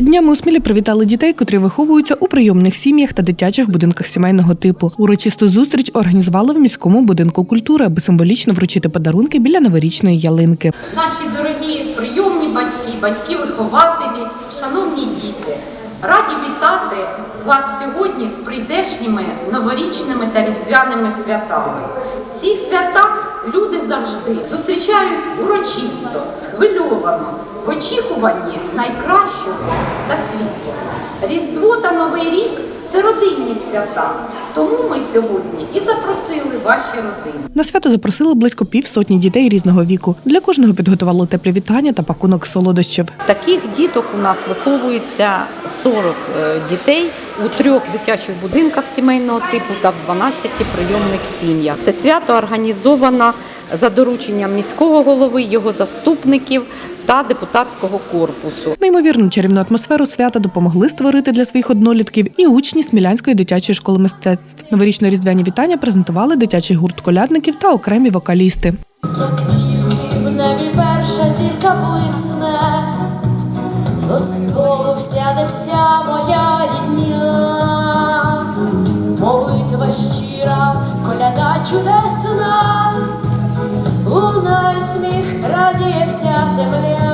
Днями у Смілі привітали дітей, котрі виховуються у прийомних сім'ях та дитячих будинках сімейного типу. Урочисту зустріч організували в міському будинку культури, аби символічно вручити подарунки біля новорічної ялинки. Наші дорогі прийомні батьки, батьки-вихователі, шановні діти, раді вітати вас сьогодні з прийдешніми новорічними та різдвяними святами. Ці свята люди завжди зустрічають урочисто, схвильовано, в очікуванні найкращого та світлого. Різдво та Новий рік це родинні свята. Тому ми сьогодні і запросили ваші родини. На свято запросили близько півсотні дітей різного віку. Для кожного підготували теплі вітання та пакунок солодощів. Таких діток у нас виховується 40 е, дітей у трьох дитячих будинках сімейного типу та в 12 прийомних сім'ях. Це свято організовано за дорученням міського голови, його заступників та депутатського корпусу. Неймовірну чарівну атмосферу свята допомогли створити для своїх однолітків і учні Смілянської дитячої школи мистецтв. Новорічно різдвяні вітання презентували дитячий гурт колядників та окремі вокалісти. В небі перша зірка блисне, до столу всяде вся моя рідня, молитва щира, радіє вся земля,